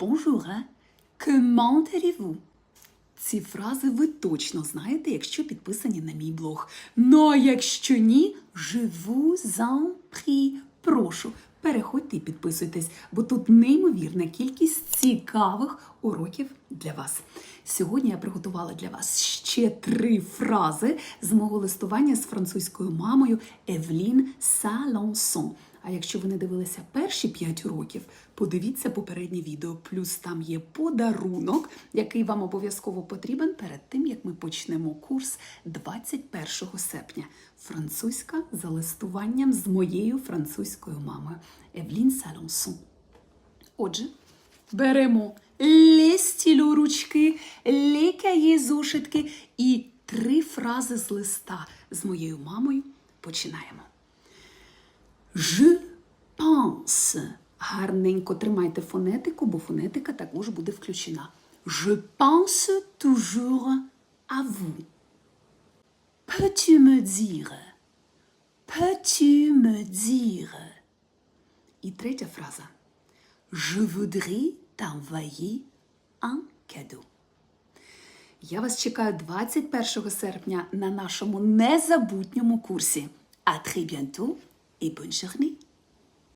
bonjour? Comment allez-vous? Ці фрази ви точно знаєте, якщо підписані на мій блог. Ну а якщо ні, je vous en. Прошу, переходьте і підписуйтесь, бо тут неймовірна кількість цікавих уроків для вас. Сьогодні я приготувала для вас ще три фрази з мого листування з французькою мамою Евлін Салансон. А якщо ви не дивилися перші 5 уроків, подивіться попереднє відео. Плюс там є подарунок, який вам обов'язково потрібен перед тим, як ми почнемо курс 21 серпня. Французька за листуванням з моєю французькою мамою Евлін Салансон. Отже, беремо ле ручки, ле кає зошитки і три фрази з листа з моєю мамою. Починаємо. Je pense. Гарненько тримайте фонетику, бо фонетика також буде включена. Je pense toujours à vous. Peux-tu me dire? Peux-tu me dire? І третя фраза. Je voudrais t'envoyer un cadeau. Я вас чекаю 21 серпня на нашому незабутньому курсі. À très bientôt et bonne journée!